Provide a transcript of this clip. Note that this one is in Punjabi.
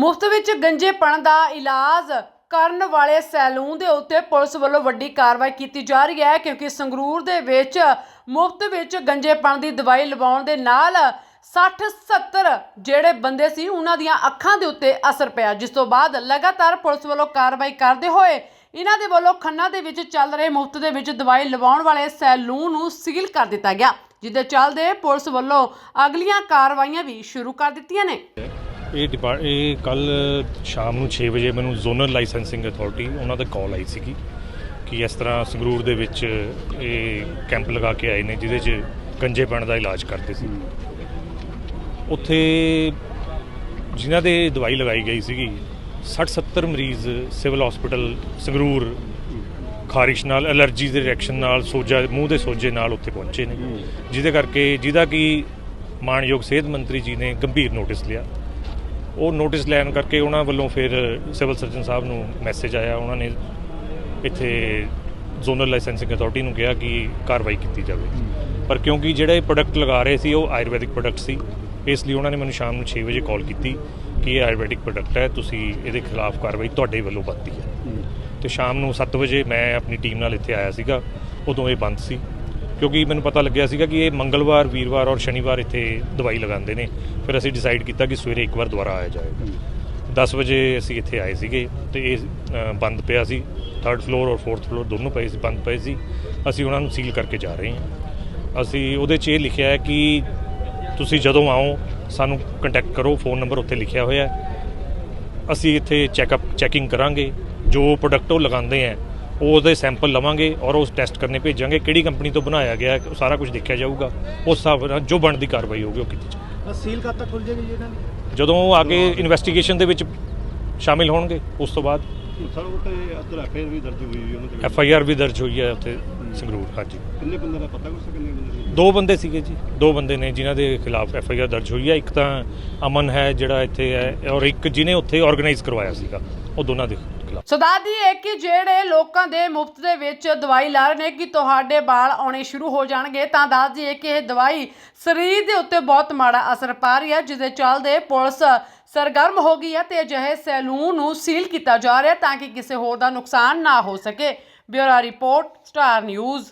ਮੁਫਤ ਵਿੱਚ ਗੰਜੇਪਣ ਦਾ ਇਲਾਜ ਕਰਨ ਵਾਲੇ ਸੈਲੂਨ ਦੇ ਉੱਤੇ ਪੁਲਿਸ ਵੱਲੋਂ ਵੱਡੀ ਕਾਰਵਾਈ ਕੀਤੀ ਜਾ ਰਹੀ ਹੈ, ਕਿਉਂਕਿ ਸੰਗਰੂਰ ਦੇ ਵਿੱਚ ਮੁਫਤ ਵਿੱਚ ਗੰਜੇਪਣ ਦੀ ਦਵਾਈ ਲਵਾਉਣ ਦੇ ਨਾਲ 60 70 ਜਿਹੜੇ ਬੰਦੇ ਸੀ, ਉਹਨਾਂ ਦੀਆਂ ਅੱਖਾਂ ਦੇ ਉੱਤੇ ਅਸਰ ਪਿਆ। ਜਿਸ ਤੋਂ ਬਾਅਦ ਲਗਾਤਾਰ ਪੁਲਿਸ ਵੱਲੋਂ ਕਾਰਵਾਈ ਕਰਦੇ ਹੋਏ ਇਹਨਾਂ ਦੇ ਵੱਲੋਂ ਖੰਨਾ ਦੇ ਵਿੱਚ ਚੱਲ ਰਹੇ ਮੁਫਤ ਦੇ ਵਿੱਚ ਦਵਾਈ ਲਵਾਉਣ ਵਾਲੇ ਸੈਲੂਨ ਨੂੰ ਸੀਲ ਕਰ ਦਿੱਤਾ ਗਿਆ ਜਿਹਦੇ ਚੱਲਦੇ ਪੁਲਿਸ ਵੱਲੋਂ ਅਗਲੀਆਂ ਕਾਰਵਾਈਆਂ ਵੀ ਸ਼ੁਰੂ ਕਰ ਦਿੱਤੀਆਂ ਨੇ। ਇਹ ਡਿਪਾਰਟ ਇਹ ਕੱਲ ਸ਼ਾਮ ਨੂੰ 6 ਵਜੇ ਮੈਨੂੰ ਜ਼ੋਨਲ ਲਾਇਸੈਂਸਿੰਗ ਅਥਾਰਟੀ ਉਹਨਾਂ ਦਾ ਕਾਲ ਆਈ ਸੀਗੀ ਕਿ ਇਸ ਤਰ੍ਹਾਂ ਸੰਗਰੂਰ ਦੇ ਵਿੱਚ ਇਹ ਕੈਂਪ ਲਗਾ ਕੇ ਆਏ ਨੇ, ਜਿਹਦੇ 'ਚ ਗੰਜੇਪਣ ਦਾ ਇਲਾਜ ਕਰਦੇ ਸੀ। ਉੱਥੇ ਜਿਨ੍ਹਾਂ ਦੇ ਦਵਾਈ ਲਗਾਈ ਗਈ ਸੀਗੀ 60 70 ਮਰੀਜ਼ ਸਿਵਲ ਹਸਪੀਟਲ ਸੰਗਰੂਰ ਖਾਰਿਸ਼ ਨਾਲ, ਐਲਰਜੀ ਦੇ ਰਿਐਕਸ਼ਨ ਨਾਲ, ਸੋਜਾ, ਮੂੰਹ ਦੇ ਸੋਜੇ ਨਾਲ ਉੱਥੇ ਪਹੁੰਚੇ ਨੇ। ਜਿਹਦੇ ਕਰਕੇ ਜਿਹਦਾ ਕਿ ਮਾਨਯੋਗ ਸਿਹਤ ਮੰਤਰੀ ਜੀ ਨੇ ਗੰਭੀਰ ਨੋਟਿਸ ਲਿਆ। ਉਹ ਨੋਟਿਸ ਲੈਣ ਕਰਕੇ ਉਹਨਾਂ ਵੱਲੋਂ ਫਿਰ ਸਿਵਲ ਸਰਜਨ ਸਾਹਿਬ ਨੂੰ ਮੈਸੇਜ ਆਇਆ, ਉਹਨਾਂ ਨੇ ਇੱਥੇ ਜ਼ੋਨਲ ਲਾਇਸੈਂਸਿੰਗ ਅਥਾਰਟੀ ਨੂੰ ਕਿਹਾ ਕਿ ਕਾਰਵਾਈ ਕੀਤੀ ਜਾਵੇ। ਪਰ ਕਿਉਂਕਿ ਜਿਹੜਾ ਇਹ ਪ੍ਰੋਡਕਟ ਲਗਾ ਰਹੇ ਸੀ, ਉਹ ਆਯੁਰਵੈਦਿਕ ਪ੍ਰੋਡਕਟ ਸੀ, ਇਸ ਲਈ ਉਹਨਾਂ ਨੇ ਮੈਨੂੰ ਸ਼ਾਮ ਨੂੰ 6 ਵਜੇ ਕਾਲ ਕੀਤੀ ਕਿ ਇਹ ਆਯੁਰਵੈਦਿਕ ਪ੍ਰੋਡਕਟ ਹੈ, ਤੁਸੀਂ ਇਹਦੇ ਖਿਲਾਫ ਕਾਰਵਾਈ ਤੁਹਾਡੇ ਵੱਲੋਂ ਬਣਦੀ ਹੈ। ਤੇ ਸ਼ਾਮ ਨੂੰ 7 ਵਜੇ ਮੈਂ ਆਪਣੀ ਟੀਮ ਨਾਲ ਇੱਥੇ ਆਇਆ ਸੀਗਾ, ਉਦੋਂ ਇਹ ਬੰਦ ਸੀ। ਕਿਉਂਕਿ ਮੈਨੂੰ ਪਤਾ ਲੱਗਿਆ ਸੀਗਾ ਕਿ ਇਹ ਮੰਗਲਵਾਰ ਵੀਰਵਾਰ ਔਰ ਸ਼ਨੀਵਾਰ ਇੱਥੇ ਦਵਾਈ ਲਗਾਉਂਦੇ ਨੇ। ਫਿਰ ਅਸੀਂ ਡਿਸਾਈਡ ਕੀਤਾ ਕਿ ਸਵੇਰੇ ਇੱਕ ਵਾਰ ਦੁਬਾਰਾ ਆਇਆ ਜਾਏਗਾ 10 ਵਜੇ ਅਸੀਂ ਇੱਥੇ ਆਏ ਸੀਗੇ ਤੇ ਇਹ ਬੰਦ ਪਿਆ ਸੀ। ਥਰਡ ਫਲੋਰ ਔਰ ਫੋਰਥ ਫਲੋਰ ਦੋਨੋਂ ਪਏ ਸੀ ਬੰਦ ਪਏ ਸੀ। ਅਸੀਂ ਉਹਨਾਂ ਨੂੰ ਸੀਲ ਕਰਕੇ ਜਾ ਰਹੇ ਹਾਂ। ਅਸੀਂ ਉਹਦੇ 'ਚ ਇਹ ਲਿਖਿਆ ਹੈ ਕਿ ਤੁਸੀਂ ਜਦੋਂ ਆਓ ਸਾਨੂੰ ਕੰਟੈਕਟ ਕਰੋ ਫੋਨ ਨੰਬਰ ਉੱਥੇ ਲਿਖਿਆ ਹੋਇਆ ਹੈ। ਅਸੀਂ ਇੱਥੇ ਚੈੱਕਅਪ ਚੈਕਿੰਗ ਕਰਾਂਗੇ। ਜੋ ਪ੍ਰੋਡਕਟ ਉਹ ਲਗਾਉਂਦੇ ਆ ਉਹਦੇ ਸੈਂਪਲ ਲਵਾਂਗੇ ਔਰ ਉਸ ਟੈਸਟ ਕਰਨੇ ਭੇਜਾਂਗੇ ਕਿਹੜੀ ਕੰਪਨੀ ਤੋਂ ਬਣਾਇਆ ਗਿਆ ਹੈ, ਉਹ ਸਾਰਾ ਕੁਝ ਦੇਖਿਆ ਜਾਊਗਾ। ਉਸ ਹਿਸਾਬ ਨਾਲ ਜੋ ਬਣਦੀ ਕਾਰਵਾਈ ਹੋਊਗੀ ਉਹ ਕੀਤੀ ਜਾਊਗੀ ਸੀਲ ਕਦ ਤੱਕ ਖੁੱਲ ਜਾਏਗੀ ਜੀ ਇਹਨਾਂ ਦੀ? ਜਦੋਂ ਉਹ ਆ ਕੇ ਇਨਵੈਸਟੀਗੇਸ਼ਨ ਦੇ ਵਿੱਚ ਸ਼ਾਮਿਲ ਹੋਣਗੇ ਉਸ ਤੋਂ ਬਾਅਦ। ਸਰ ਉਹ ਤੇ ਅਦਰ ਐਫਆਈਆਰ ਵੀ ਦਰਜ ਹੋਈ ਹੋਈ ਉਹਨਾਂ ਐਫ ਆਈ ਆਰ ਵੀ ਦਰਜ ਹੋਈ ਹੈ ਉੱਥੇ ਸੰਗਰੂਰ ਹਾਂਜੀ। ਕਿੰਨੇ ਬੰਦੇ ਦਾ ਪਤਾ ਕੁਛ ਕਿੰਨੇ ਬੰਦੇ ਦੋ? ਬੰਦੇ ਸੀਗੇ ਜੀ। ਦੋ ਬੰਦੇ ਨੇ ਜਿਨ੍ਹਾਂ ਦੇ ਖਿਲਾਫ ਐਫ ਆਈ ਆਰ ਦਰਜ ਹੋਈ ਹੈ। ਇੱਕ ਤਾਂ ਅਮਨ ਹੈ ਜਿਹੜਾ ਇੱਥੇ ਹੈ ਔਰ ਇੱਕ ਜਿਹਨੇ ਉੱਥੇ ਆਰਗੇਨਾਈਜ਼ ਕਰਵਾਇਆ ਸੀਗਾ। ਉਹ ਦੋਨਾਂ ਦੇ। ਖਿਲਾਫ ਸੋ ਦੱਸਦੀ ਹੈ ਕਿ ਜਿਹੜੇ ਲੋਕਾਂ ਦੇ ਮੁਫਤ ਦੇ ਵਿੱਚ ਦਵਾਈ ਲਾ ਰਹੇ ਨੇ ਕਿ ਤੁਹਾਡੇ ਵਾਲ ਆਉਣੇ ਸ਼ੁਰੂ ਹੋ ਜਾਣਗੇ, ਤਾਂ ਦੱਸਦੀ ਹੈ ਕਿ ਇਹ ਦਵਾਈ ਸਰੀਰ ਦੇ ਉੱਤੇ ਬਹੁਤ ਮਾੜਾ ਅਸਰ ਪਾ ਰਹੀ ਹੈ ਜਿਸ ਦੇ ਚੱਲਦੇ ਪੁਲਿਸ ਸਰਗਰਮ ਹੋ ਗਈ ਹੈ ਤੇ ਅਜਿਹੇ ਸੈਲੂਨ ਨੂੰ ਸੀਲ ਕੀਤਾ ਜਾ ਰਿਹਾ ਤਾਂ ਕਿ ਕਿਸੇ ਹੋਰ ਦਾ ਨੁਕਸਾਨ ਨਾ ਹੋ ਸਕੇ। Bureau report, star news.